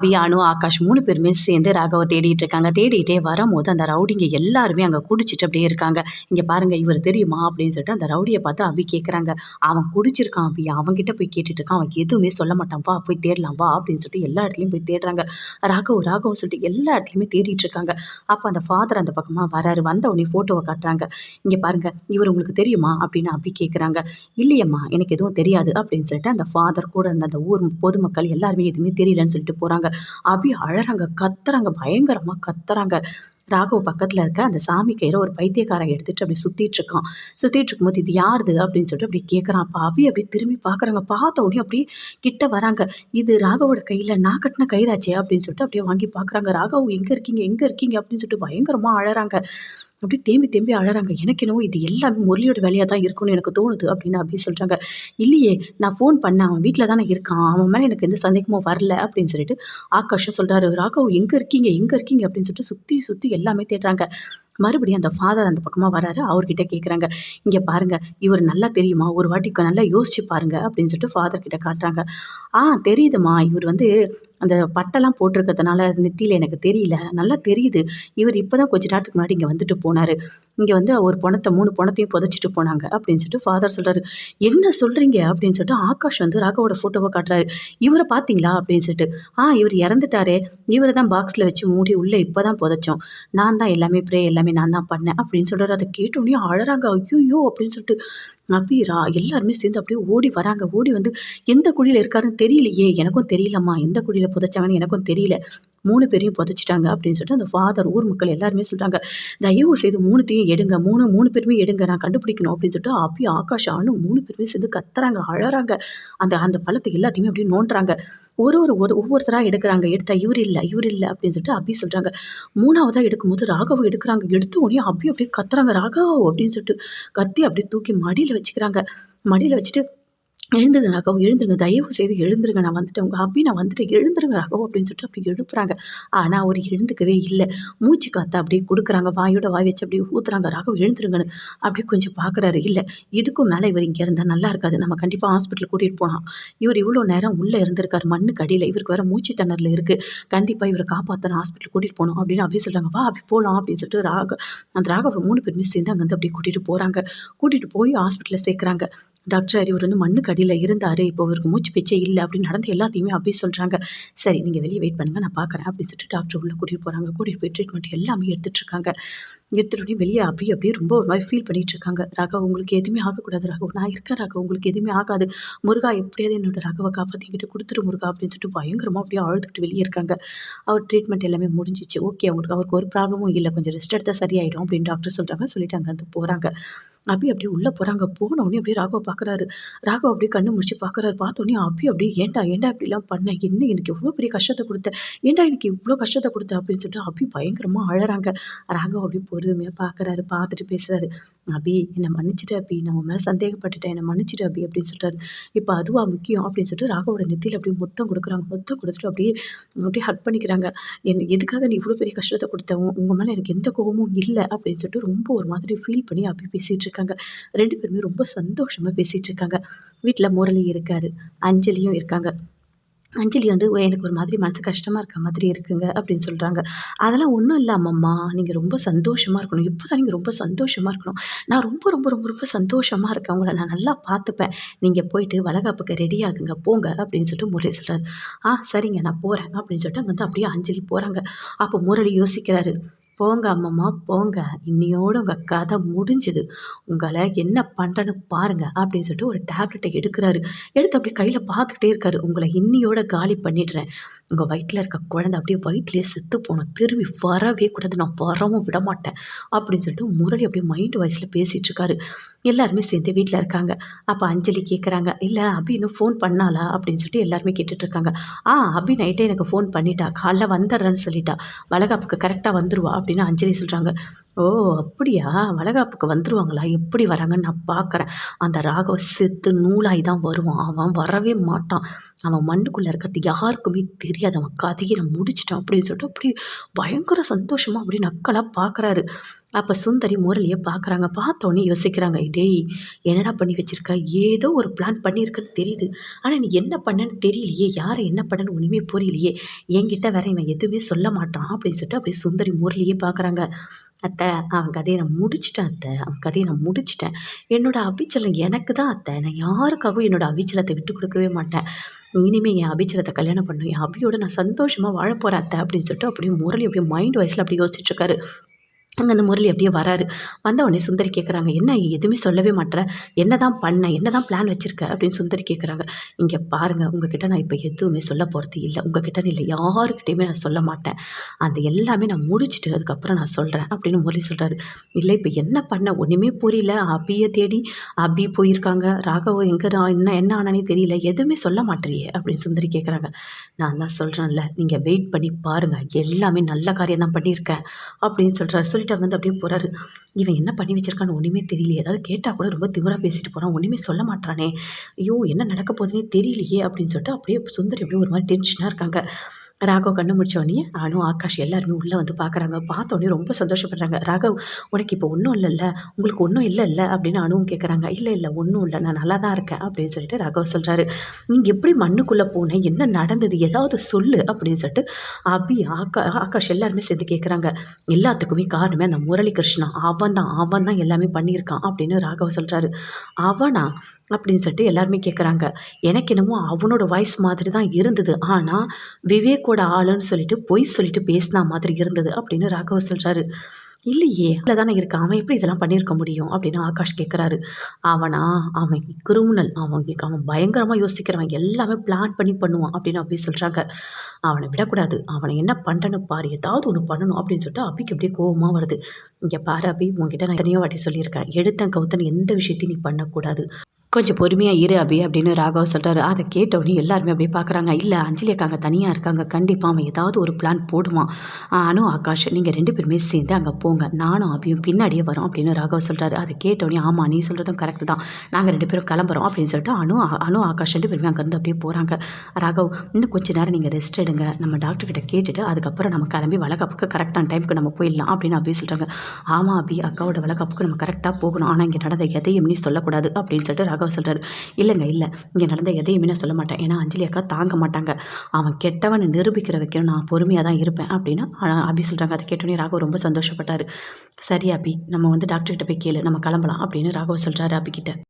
வியானு ஆகாஷ் மூணு பேருமே சேர்ந்து ராகவை தேடிட்டு இருக்காங்க. தேடிட்டே வரும்போது அந்த ரவுடிங்க எல்லாருமே அங்கே குடிச்சிட்டு அப்படியே இருக்காங்க. இங்கே பாருங்க இவர் தெரியுமா அப்படின்னு சொல்லிட்டு அந்த ரவுடியை பார்த்து அபி கேட்குறாங்க அவன் குடிச்சிருக்கான் அபி. அவன்கிட்ட போய் கேட்டுட்டு இருக்கான். அவன் எதுவுமே சொல்ல மாட்டான். வா போய் தேடலாம் வா அப்படின்னு சொல்லிட்டு எல்லா இடத்துலையும் போய் தேடுறாங்க. ராகவ் ராகவ் சொல்லிட்டு எல்லா இடத்துலையுமே தேடிட்டு இருக்காங்க. அப்போ அந்த ஃபாதர் அந்த பக்கமாக வராரு. வந்த உடனே ஃபோட்டோவை காட்டுறாங்க. இங்கே பாருங்க இவர் உங்களுக்கு தெரியுமா அப்படின்னு அபி கேட்குறாங்க இல்லையம்மா எனக்கு எதுவும் தெரியாது அப்படின்னு சொல்லிட்டு அந்த ஃபாதர் கூட இருந்த அந்த ஊர் பொதுமக்கள் எல்லாருமே எதுவுமே தெரியலன்னு சொல்லிட்டு போகிறாங்க அபி அழறாங்க கத்துறாங்க பயங்கரமாக கத்துறாங்க. ராகவ் பக்கத்தில் இருக்க அந்த சாமி கயிறை ஒரு பைத்தியக்காரன் எடுத்துட்டு அப்படி சுற்றிட்டு இருக்கான். சுற்றிட்டு இருக்கும்போது இது யாருது? அப்படின்னு சொல்லிட்டு அப்படி கேட்குறான் அப்போ அவி அப்படி திரும்பி பார்க்குறாங்க பார்த்த உடனே அப்படியே கிட்ட வராங்க. இது ராகவோட கையில் நான் கட்டின கயிறாச்சே? அப்படின்னு சொல்லிட்டு அப்படியே வாங்கி பார்க்குறாங்க ராகவ் எங்கே இருக்கீங்க? எங்கே இருக்கீங்க? அப்படின்னு சொல்லிட்டு பயங்கரமாக அழறாங்க. அப்படியே தேம்பி தேம்பி அழறாங்க. எனக்கு என்னவோ இது எல்லாமே முரளியோட வேலையாக தான் இருக்கும்னு எனக்கு தோணுது அப்படின்னு அப்படி சொல்கிறாங்க இல்லையே நான் ஃபோன் பண்ணேன் அவன் வீட்டில் தானே இருக்கான். அவன் மேலே எனக்கு எந்த சந்தேகமும் வரல அப்படின்னு சொல்லிட்டு ஆகாஷம் சொல்கிறாரு ராகவ் எங்கே இருக்கீங்க? எங்கே இருக்கீங்க? அப்படின்னு சொல்லிட்டு சுற்றி சுற்றி எல்லாமே தேடுறாங்க. மறுபடியும் அந்த ஃபாதர் அந்த பக்கமாக வராரு அவர்கிட்ட கேட்குறாங்க இங்கே பாருங்கள் இவர் நல்லா தெரியுமா? ஒரு வாட்டி நல்லா யோசிச்சு பாருங்க அப்படின்னு சொல்லிட்டு ஃபாதர் கிட்ட காட்டுறாங்க. ஆ தெரியுதுமா இவர் வந்து அந்த பட்டெல்லாம் போட்டிருக்கிறதுனால நெத்தியில் எனக்கு தெரியல நல்லா தெரியுது. இவர் இப்போ தான் கொஞ்ச நேரத்துக்கு முன்னாடி இங்கே வந்துட்டு போனார். இங்கே வந்து ஒரு பணத்தை மூணு பணத்தையும் புதைச்சிட்டு போனாங்க அப்படின்னு சொல்லிட்டு ஃபாதர் சொல்கிறாரு என்ன சொல்கிறீங்க அப்படின்னு சொல்லிட்டு ஆகாஷ் வந்து ராகவோட ஃபோட்டோவை காட்டுறாரு. இவரை பார்த்தீங்களா அப்படின்னு சொல்லிட்டு. ஆ இவர் இறந்துட்டாரே. இவரை தான் பாக்ஸில் வச்சு மூடி உள்ளே இப்போ தான் புதைச்சோம். நான் தான் எல்லாமே ப்ரே எல்லாமே நான் தான் பண்ணேன் அப்படின்னு சொல்கிறார் அதை கேட்டோன்னே அழறாங்க. ஐயோ அப்படின்னு சொல்லிட்டு அபீரா எல்லாருமே சேர்ந்து அப்படியே ஓடி வராங்க. ஓடி வந்து எந்த குழியில் இருக்காருன்னு தெரியலையே. எனக்கும் தெரியலம்மா. எந்த குழியில் புதைச்சாங்கன்னு எனக்கும் தெரியல. மூணு பேரையும் புதைச்சிட்டாங்க அப்படின்னு சொல்லிட்டு அந்த ஃபாதர் ஊர் மக்கள் எல்லாருமே சொல்கிறாங்க தயவு செய்து மூணுத்தையும் எடுங்க. மூணு மூணு பேருமே எடுங்க. நான் கண்டுபிடிக்கணும் அப்படின்னு சொல்லிட்டு அப்படியே ஆகாஷானு மூணு பேருமே சேர்ந்து கத்துறாங்க அழறாங்க. அந்த அந்த பழத்தை எல்லாத்தையுமே அப்படியே நோண்டுறாங்க. ஒரு ஒரு ஒரு ஒவ்வொருத்தராக எடுக்கிறாங்க. எடுத்தா இவர் இல்லை இவர் இல்லை அப்படின்னு சொல்லிட்டு அப்படி சொல்கிறாங்க மூணாவதாக எடுக்கும்போது ராகவ் எடுக்கிறாங்க. எடுத்த உடனே அபி அப்படியே கத்துறாங்க. ராகவ் அப்படின்னு சொல்லிட்டு கத்தி அப்படியே தூக்கி மடியில் வச்சுக்கிறாங்க. மடியில் வச்சுட்டு எழுந்துருங்க ராகவ் எழுந்துருங்க தயவு செய்து எழுந்துருங்க நான் வந்துட்டேன் உங்கள் அபி நான் வந்துட்டேன் எழுந்துருங்க ராகவ் அப்படின்னு சொல்லிட்டு அப்படி எழுப்புறாங்க. ஆனால் அவர் எழுந்துக்கவே இல்லை. மூச்சு காத்தா அப்படியே கொடுக்குறாங்க வாயோட வாய் வச்சு அப்படியே ஊத்துறாங்க ராகவ் எழுந்துருங்கன்னு. அப்படியே கொஞ்சம் பார்க்குறாரு இல்லை இதுக்கும் மேலே இவர் இங்கே இருந்தால் நல்லா இருக்காது நம்ம கண்டிப்பாக ஹாஸ்பிட்டல் கூட்டிகிட்டு போகலாம் இவர் இவ்வளோ நேரம் உள்ளே இருந்திருக்காரு மண்ணுக்கு அடியில் இவருக்கு வேறு மூச்சு திணறல இருக்குது கண்டிப்பாக இவரை காப்பாற்றணும் ஹாஸ்பிட்டல் கூட்டிகிட்டு போகணும் அப்படின்னு அப்படி சொல்கிறாங்க வா அப்படி போகலாம் அப்படின்னு சொல்லிட்டு ராக அந்த ராகவ மூணு பேருமே சேர்ந்து அங்கேருந்து அப்படியே கூட்டிகிட்டு போகிறாங்க கூட்டிகிட்டு போய் ஹாஸ்பிட்டலில் சேர்க்குறாங்க. டாக்டர் இவர் வந்து மண்ணுக்கு கதியில் இருந்தார் இப்போ இவருக்கு மூச்சு பிச்சை இல்லை அப்படின்னு நடந்து எல்லாத்தையுமே அப்படி சொல்கிறாங்க சரி நீங்கள் வெளியே வெயிட் பண்ணுங்கள் நான் பார்க்குறேன் அப்படின்னு சொல்லிட்டு டாக்டர் உள்ளே கூட்டிகிட்டு போகிறாங்க கூட்டிகிட்டு போய் ட்ரீட்மெண்ட் எல்லாமே எடுத்துட்டு எடுத்துகிட்டு வெளியே அப்படியே அப்படியே ரொம்ப ஒரு மாதிரி ஃபீல் பண்ணிகிட்ருக்காங்க இருக்காங்க. ராகவ் உங்களுக்கு எதுவுமே ஆகக்கூடாது ராகவ். நான் இருக்கேன் ராகவ் உங்களுக்கு எதுவுமே ஆகாது. முருகா எப்படியாவது என்னோட ராகவை காப்பாற்றி என்கிட்ட கொடுத்துரு முருகா அப்படின்னு சொல்லிட்டு பயங்கரமாக அப்படியே அழுதுகிட்டு வெளியே இருக்காங்க. அவர் ட்ரீட்மெண்ட் எல்லாமே முடிஞ்சிச்சு. ஓகே அவங்களுக்கு அவருக்கு ஒரு ப்ராப்ளமும் இல்லை. கொஞ்சம் ரெஸ்ட் எடுத்தால் சரியாயிடும் அப்படின்னு டாக்டர் சொல்கிறாங்க சொல்லிட்டு அங்கேருந்து போகிறாங்க அபி அப்படியே உள்ளே போகிறாங்க போன உடனே அப்படியே ராகவ பார்க்குறாரு ராகவ் அப்படியே கண்ணு முடிச்சு பார்க்குறாரு பார்த்தோன்னே அபி அப்படியே ஏன்டா ஏண்டா இப்படிலாம் பண்ண? என்ன எனக்கு இவ்வளோ பெரிய கஷ்டத்தை கொடுத்த? ஏன்டா எனக்கு இவ்வளோ கஷ்டத்தை கொடுத்த? அப்படின்னு சொல்லிட்டு அபி பயங்கரமாக அழறாங்க. ராகவ் அப்படியே பொறுமையாக பார்க்குறாரு பார்த்துட்டு பேசுகிறாரு அபி என்னை மன்னிச்சிட்டு அபி. நான் உன் மேலே சந்தேகப்பட்டுட்டேன். என்னை மன்னிச்சிட்டு அபி அப்படின்னு சொல்லிட்டாரு இப்போ அதுவா முக்கியம்? அப்படின்னு சொல்லிட்டு ராகவோட நெத்தியில் அப்படியே மொத்தம் கொடுக்குறாங்க. மொத்தம் கொடுத்துட்டு அப்படியே அப்படியே ஹர்ட் பண்ணிக்கிறாங்க. என் எதுக்காக நீ இவ்வளோ பெரிய கஷ்டத்தை கொடுத்த? உங்கள் மேலே எனக்கு எந்த கோபமும் இல்லை அப்படின்னு சொல்லிட்டு ரொம்ப ஒரு மாதிரி ஃபீல் பண்ணி அபி பேசிகிட்டு இருக்காங்க. ரெண்டு பேருமே ரொம்ப சந்தோஷமாக பேசிகிட்டு இருக்காங்க. வீட்டில் முரளி இருக்காரு. அஞ்சலியும் இருக்காங்க. அஞ்சலி வந்து எனக்கு ஒரு மாதிரி மனசு கஷ்டமாக இருக்க மாதிரி இருக்குங்க அப்படின்னு சொல்கிறாங்க அதெல்லாம் ஒன்றும் இல்லை அம்மம்மா நீங்கள் ரொம்ப சந்தோஷமாக இருக்கணும். இப்போ தான் நீங்கள் ரொம்ப சந்தோஷமாக இருக்கணும். நான் ரொம்ப ரொம்ப ரொம்ப ரொம்ப சந்தோஷமாக இருக்கேன். உங்களை நான் நல்லா பார்த்துப்பேன். நீங்கள் போயிட்டு வளகாப்புக்கு ரெடி ஆகுங்க. போங்க அப்படின்னு சொல்லிட்டு முரளி சொல்கிறாரு ஆ சரிங்க. நான் போகிறேன் அப்படின்னு சொல்லிட்டு அங்கே வந்து அப்படியே அஞ்சலி போகிறாங்க அப்போ முரளி யோசிக்கிறாரு. போங்க அம்மம்மா போங்க. இன்னையோடு உங்கள் கதை முடிஞ்சுது. உங்களை என்ன பண்ணுறேன்னு பாருங்க அப்படின்னு சொல்லிட்டு ஒரு டேப்லெட்டை எடுக்கிறாரு. எடுத்து அப்படியே கையில் பார்த்துக்கிட்டே இருக்காரு. உங்களை இன்னியோட காலி பண்ணிடுறேன். உங்கள் வயிற்றில் இருக்க குழந்தை அப்படியே வயிற்றுலேயே செத்து போனோம் திரும்பி வரவே கூடாது. நான் வரவும் விட மாட்டேன் அப்படின்னு சொல்லிட்டு முரளி அப்படியே மைண்ட் வாய்ஸில் பேசிகிட்டு இருக்காரு. எல்லாருமே சேர்ந்து வீட்டில் இருக்காங்க. அப்போ அஞ்சலி கேட்குறாங்க இல்லை அபின்னு ஃபோன் பண்ணாளா? அப்படின்னு சொல்லிட்டு எல்லாருமே கேட்டுட்ருக்காங்க. ஆ அபி நைட்டே எனக்கு ஃபோன் பண்ணிட்டா. காலைல வந்துடுறேன்னு சொல்லிட்டா. வளகாப்புக்கு கரெக்டாக வந்துடுவா அப்படின்னு அஞ்சலி சொல்கிறாங்க ஓ அப்படியா? வளகாப்புக்கு வந்துடுவாங்களா எப்படி வராங்கன்னு நான் பார்க்குறேன் அந்த ராகவ செத்து நூலாகி தான் வருவான். அவன் வரவே மாட்டான். அவன் மண்ணுக்குள்ளே இருக்கிறது யாருக்குமே தெரியாது. அவன் கதையை நான் முடிச்சிட்டான் அப்படின்னு சொல்லிட்டு அப்படி பயங்கர சந்தோஷமாக அப்படி நக்கலாக பார்க்குறாரு அப்போ சுந்தரி முரளியை பார்க்குறாங்க பார்த்தோன்னே யோசிக்கிறாங்க டேய் என்னடா பண்ணி வச்சுருக்க? ஏதோ ஒரு பிளான் பண்ணியிருக்குன்னு தெரியுது. ஆனால் நீ என்ன பண்ணன்னு தெரியலையே. யாரை என்ன பண்ணன்னு ஒன்றுமே புரியலையே. என்கிட்ட வேற இவன் எதுவுமே சொல்ல மாட்டான் அப்படின்னு சொல்லிட்டு அப்படியே சுந்தரி முரளியே பார்க்குறாங்க அத்தை அவன் கதையை நான் முடிச்சிட்டேன் அத்தை. அவன் கதையை நான் முடிச்சிட்டேன். என்னோட அபிச்சலம் எனக்கு தான் அத்தை. நான் யாருக்காகவும் என்னோடய அபிச்சலத்தை விட்டு கொடுக்கவே மாட்டேன். இனிமேல் என் அபிச்சலத்தை கல்யாணம் பண்ணும் என் அபியோட நான் சந்தோஷமாக வாழ போகிறேன் அத்தை அப்படின்னு சொல்லிட்டு அப்படியே முரளி அப்படியே மைண்ட் வைஸில் அப்படியே யோசிச்சுட்டு இருக்காரு. அங்கே அந்த முரளி அப்படியே வராரு. வந்த உடனே சுந்தரி கேட்குறாங்க என்ன எதுவுமே சொல்லவே மாட்டேற என்ன தான் பண்ண? என்ன தான் பிளான் வச்சுருக்க? அப்படின்னு சுந்தரி கேட்குறாங்க இங்கே பாருங்கள் உங்ககிட்ட நான் இப்போ எதுவுமே சொல்ல போகிறது இல்லை. உங்ககிட்ட இல்லை யாருக்கிட்டையுமே நான் சொல்ல மாட்டேன். அந்த எல்லாமே நான் முடிச்சுட்டு அதுக்கப்புறம் நான் சொல்கிறேன் அப்படின்னு முரளி சொல்கிறாரு இல்லை இப்போ என்ன பண்ண? ஒன்றுமே புரியல. அபியை தேடி அபி போயிருக்காங்க. ராகவ் எங்கே என்ன என்ன ஆனானே தெரியல. எதுவுமே சொல்ல மாட்டேறியே அப்படின்னு சுந்தரி கேட்குறாங்க நான் தான் சொல்கிறேன்ல நீங்கள் வெயிட் பண்ணி பாருங்கள் எல்லாமே நல்ல காரியம் தான் பண்ணியிருக்கேன் அப்படின்னு சொல்கிறார் சொல்லி சொல்லிட்டு வந்து அப்படியே போகிறாரு இவன் என்ன பண்ணி வச்சிருக்கான்னு ஒன்றுமே தெரியலையே. ஏதாவது கேட்டால் கூட ரொம்ப திவராக பேசிட்டு போகிறான் ஒன்றுமே சொல்ல மாட்டானே ஐயோ என்ன நடக்க போகுதுன்னே தெரியலையே அப்படின்னு சொல்லிட்டு அப்படியே சுந்தரி அப்படியே ஒரு மாதிரி டென்ஷனாக இருக்காங்க. ராகவ் கண்ணு முடிச்சோடனே அனு ஆகாஷ் எல்லாருமே உள்ளே வந்து பார்க்குறாங்க பார்த்தோன்னே ரொம்ப சந்தோஷப்படுறாங்க. ராகவ் உனக்கு இப்போ ஒன்றும் இல்லைல்ல. உங்களுக்கு ஒன்றும் இல்லை இல்லை அப்படின்னு அனுவும் கேட்குறாங்க இல்லை இல்லை ஒன்றும் இல்லை. நான் நல்லா தான் இருக்கேன். அப்படின்னு சொல்லிட்டு ராகவ் சொல்கிறாரு நீங்கள் எப்படி மண்ணுக்குள்ளே போனேன் என்ன நடந்தது? ஏதாவது சொல்லு. அப்படின்னு சொல்லிட்டு அபி ஆகா ஆகாஷ் எல்லாருமே சேர்ந்து கேட்குறாங்க எல்லாத்துக்குமே காரணமே அந்த முரளி கிருஷ்ணா அவன் தான் அவன் தான் எல்லாமே பண்ணியிருக்கான் அப்படின்னு ராகவ் சொல்கிறாரு அவனா? அப்படின்னு சொல்லிட்டு எல்லாருமே கேட்குறாங்க எனக்கு என்னமோ அவனோட வாய்ஸ் மாதிரி தான் இருந்தது. ஆனால் விவேக் விவேக்கோட ஆளுன்னு சொல்லிட்டு பொய் சொல்லிட்டு பேசினா மாதிரி இருந்தது அப்படின்னு ராகவ சொல்கிறாரு இல்லையே அதில் தானே இருக்கான். அவன் எப்படி இதெல்லாம் பண்ணியிருக்க முடியும் அப்படின்னு ஆகாஷ் கேட்குறாரு அவனா? அவன் கிரிமினல். அவன் அவன் பயங்கரமாக யோசிக்கிறவன். எல்லாமே பிளான் பண்ணி பண்ணுவான் அப்படின்னு அப்படி சொல்கிறாங்க அவனை விடக்கூடாது. அவனை என்ன பண்ணுறன்னு பாரு. ஏதாவது ஒன்று பண்ணணும் அப்படின்னு சொல்லிட்டு அபிக்கு அப்படியே கோபமாக வருது. இங்கே பாரு அபி உங்ககிட்ட நான் எத்தனையோ வாட்டி சொல்லியிருக்கேன். எடுத்தன் கவுத்தன் எந்த விஷயத்தையும் நீ பண்ணக்கூடாது. கொஞ்சம் பொறுமையாக இரு அபி அப்படின்னு ராகவ் சொல்கிறாரு அதை கேட்டவுடனே எல்லாருமே அப்படியே பார்க்குறாங்க இல்லை அஞ்சலி அக்காங்க தனியாக இருக்காங்க. கண்டிப்பாக அவன் ஏதாவது ஒரு பிளான் போடுவான். அனு ஆகாஷ் நீங்கள் ரெண்டு பேருமே சேர்ந்து அங்கே போங்க. நானும் அபியும் பின்னாடியே வரோம் அப்படின்னு ராகவ் சொல்கிறாரு அதை கேட்டவுடனே ஆமாம் நீ சொல்கிறதும் கரெக்டு தான். நாங்கள் ரெண்டு பேரும் கிளம்புறோம் அப்படின்னு சொல்லிட்டு அனு அனு ஆகாஷ் ரெண்டு பேருமே அங்கேருந்து அப்படியே போகிறாங்க ராகவ் இன்னும் கொஞ்சம் நேரம் நீங்கள் ரெஸ்ட் எடுங்க. நம்ம டாக்டர்கிட்ட கேட்டுட்டு அதுக்கப்புறம் நம்ம கிளம்பி வளகாப்புக்கு கரெக்டான டைமுக்கு நம்ம போயிடலாம் அப்படின்னு அபி சொல்கிறாங்க ஆமாம் அபி அக்காவோட வளகாப்புக்கு நம்ம கரெக்டாக போகணும். ஆனால் இங்கே நடந்த எதையும் நீ சொல்லக்கூடாது அப்படின்னு சொல்லிட்டு ராகவ் சொல்கிறாரு இல்லைங்க இல்லை. இங்கே நடந்த எதையுமே நான் சொல்ல மாட்டேன். ஏன்னா அஞ்சலி அக்கா தாங்க மாட்டாங்க. அவன் கெட்டவனை நிரூபிக்கிற வைக்கணும் நான் பொறுமையாக தான் இருப்பேன். அப்படின்னு அபி சொல்கிறாங்க அதை கேட்டோன்னே ராகவ் ரொம்ப சந்தோஷப்பட்டார். சரி அபி. நம்ம வந்து டாக்டர்கிட்ட போய் கேளு. நம்ம கிளம்பலாம். அப்படின்னு ராகவ் சொல்கிறாரு அபிக்கிட்ட